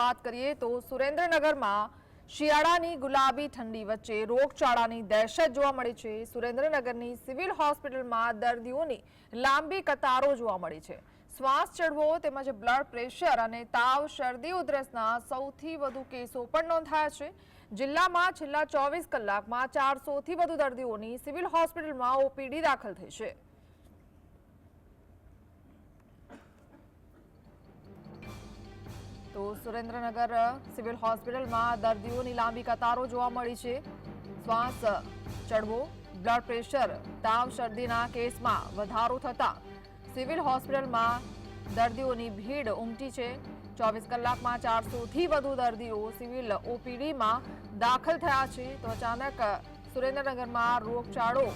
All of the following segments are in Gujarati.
વાત કરીએ તો સુરેન્દ્રનગરમાં શિયાળાની ગુલાબી ઠંડી વચ્ચે રોગચાળાની દહેશત જોવા મળી છે. સુરેન્દ્રનગરની સિવિલ હોસ્પિટલમાં દર્દીઓની લાંબી કતારો જોવા મળી છે. શ્વાસ ચડવો તેમજ બ્લડ પ્રેશર અને તાવ શરદી ઉધરસના સૌથી વધુ કેસો પણ નોંધાયા છે. જિલ્લામાં છેલ્લા ચોવીસ કલાકમાં ચારસોથી વધુ દર્દીઓની સિવિલ હોસ્પિટલમાં ઓપીડી દાખલ થઈ છે. તો સુરેન્દ્રનગર સિવિલ હોસ્પિટલમાં દર્દીઓની લાંબી કતારો જોવા મળી છે. શ્વાસ ચડવો, બ્લડ પ્રેશર, તાવ શરદીના કેસમાં વધારો થતા સિવિલ હોસ્પિટલમાં દર્દીઓની ભીડ ઉમટી છે. ચોવીસ કલાકમાં ચારસોથી વધુ દર્દીઓ સિવિલ ઓપીડીમાં દાખલ થયા છે. તો અચાનક સુરેન્દ્રનગરમાં રોગચાળો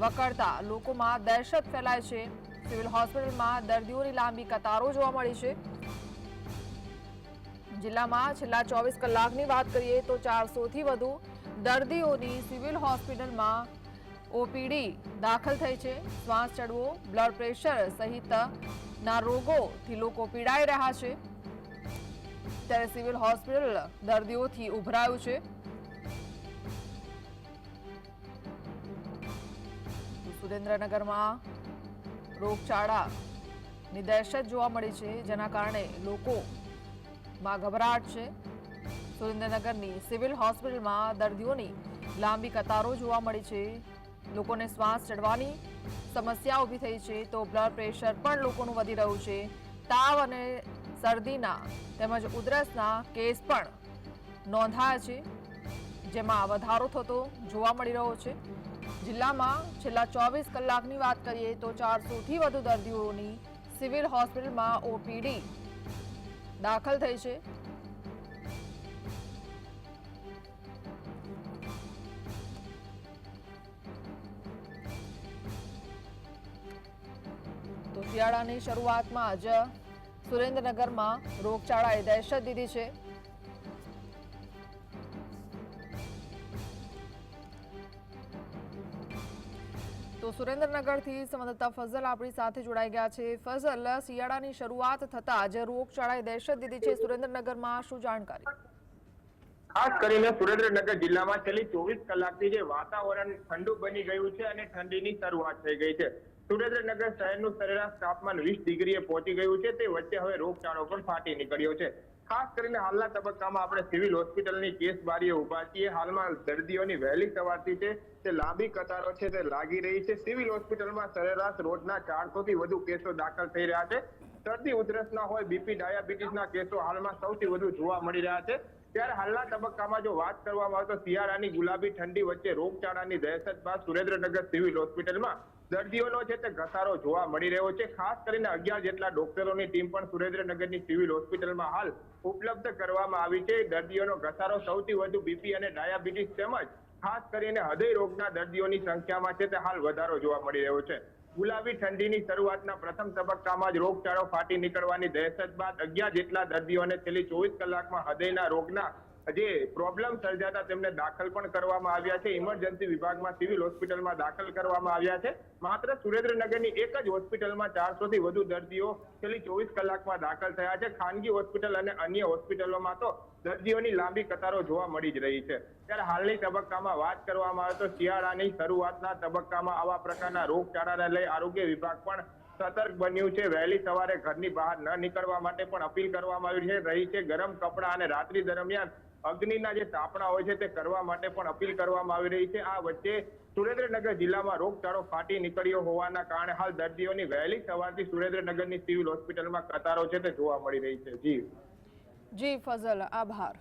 વકરતા લોકોમાં દહેશત ફેલાય છે. સિવિલ હોસ્પિટલમાં દર્દીઓની લાંબી કતારો જોવા મળી છે. જિલ્લામાં છેલ્લા ચોવીસ કલાકની વાત કરીએ તો ચારસોથી વધુ દર્દીઓની સિવિલ હોસ્પિટલમાં ઓપીડી દાખલ થઈ છે. શ્વાસ ચડવો, બ્લડ પ્રેશર સહિતના રોગોથી લોકો પીડાઈ રહ્યા છે. ત્યારે સિવિલ હોસ્પિટલ દર્દીઓથી ઉભરાયું છે. સુરેન્દ્રનગરમાં રોગચાળાની દહેશત જોવા મળી છે, જેના કારણે લોકો માં ગભરાટ છે. સુરેન્દ્રનગરની સિવિલ હોસ્પિટલમાં દર્દીઓની લાંબી કતારો જોવા મળી છે. લોકોને શ્વાસ ચડવાની સમસ્યા ઊભી થઈ છે તો બ્લડ પ્રેશર પણ લોકોનું વધી રહ્યું છે. તાવ અને શરદીના તેમજ ઉધરસના કેસ પણ નોંધાયા છે. જેમાં વધારો થતો જોવા મળી રહ્યો છે. જિલ્લામાં છેલ્લા ચોવીસ કલાકની વાત કરીએ તો ચારસોથી વધુ દર્દીઓની સિવિલ હોસ્પિટલમાં ઓપીડી દાખલ થઈ છે. તો શિયાળાની શરૂઆતમાં જ સુરેન્દ્રનગરમાં રોગચાળાએ દહેશત દીધી છે. તો સુરેન્દ્રનગરથી સંવાદદાતા ફઝલ આપણી સાથે જોડાઈ ગયા છે. ફઝલ, શિયાળાની શરૂઆત થતા જ રોગચાળાએ દહેશત દીધી છે. સુરેન્દ્રનગરમાં શું જાણકારી? ખાસ કરીને સુરેન્દ્રનગર જિલ્લામાં છેલ્લી ચોવીસ કલાકથી જે વાતાવરણ ઠંડુ બની ગયું છે અને ઠંડીની શરૂઆત થઈ ગઈ છે. સુરેન્દ્રનગર શહેરનું સરેરાશ તાપમાન વીસ ડિગ્રીએ પહોંચી ગયું છે. તે વચ્ચે હવે રોગચાળો પણ ફાટી નીકળ્યો છે. ખાસ કરીને હાલના તબક્કામાં આપણે સિવિલ હોસ્પિટલની કેસ બારીએ ઊભા છીએ. હાલમાં દર્દીઓની વહેલી સવારથી છે. તે લાંબી કતારો છે તે લાગી રહી છે. સિવિલ હોસ્પિટલમાં સરેરાશ રોજના ચારસો થી વધુ કેસો દાખલ થઈ રહ્યા છે. શરદી ઉધરસના હોય, બીપી, ડાયાબિટીસના કેસો હાલમાં સૌથી વધુ જોવા મળી રહ્યા છે. ત્યારે હાલના તબક્કામાં જો વાત કરવામાં આવે તો શિયાળાની ગુલાબી ઠંડી વચ્ચે રોગચાળાની દહેશત બાદ સુરેન્દ્રનગર સિવિલ હોસ્પિટલમાં દર્દીઓનો છે તે ઘસારો જોવા મળી રહ્યો છે, ખાસ કરીને અગિયાર જેટલા ડોક્ટરોની ટીમ પણ સુરેન્દ્રનગરની સિવિલ હોસ્પિટલમાં હાલ ઉપલબ્ધ કરવામાં આવી છે. દર્દીઓનો ઘસારો સૌથી વધુ બીપી અને ડાયાબિટીસ તેમજ ખાસ કરીને હૃદય રોગના દર્દીઓની સંખ્યામાં છે તે હાલ વધારો જોવા મળી રહ્યો છે. ગુલાબી ઠંડીની શરૂઆતના પ્રથમ તબક્કામાં જ રોગચાળો ફાટી નીકળવાની દહેશત બાદ અગિયાર જેટલા દર્દીઓને છેલ્લી ચોવીસ કલાકમાં હૃદયના રોગના જે પ્રોબ્લેમ સર્જાતા તેમને દાખલ પણ કરવામાં આવ્યા છે. ઇમરજન્સી વિભાગમાં સિવિલ હોસ્પિટલમાં દાખલ કરવામાં આવ્યા છે. માત્ર સુરેન્દ્રનગરની એક જ હોસ્પિટલમાં ચારસો થી વધુ દર્દીઓ છેલ્લી ચોવીસ કલાકમાં દાખલ થયા છે. ખાનગી હોસ્પિટલ અને અન્ય હોસ્પિટલોમાં તો દર્દીઓની લાંબી કતારો જોવા મળી જ રહી છે. ત્યારે હાલની તબક્કામાં વાત કરવામાં આવે તો શિયાળાની શરૂઆતના તબક્કામાં આવા પ્રકારના રોગચાળાને લઈ આરોગ્ય વિભાગ પણ સતર્ક બન્યું છે. વહેલી સવારે ઘરની બહાર ન નીકળવા માટે પણ અપીલ કરવામાં આવી છે. રહી છે ગરમ કપડાં અને રાત્રિ દરમિયાન અગ્નિના જે તાપણા હોય છે તે કરવા માટે પણ અપીલ કરવામાં આવી રહી છે. આ વચ્ચે સુરેન્દ્રનગર જિલ્લામાં રોગચાળો ફાટી નીકળ્યો હોવાના કારણે હાલ દર્દીઓની વહેલી સવારથી સુરેન્દ્રનગરની સિવિલ હોસ્પિટલમાં કતારો છે તે જોવા મળી રહી છે. જી. જી, ફઝલ, આભાર.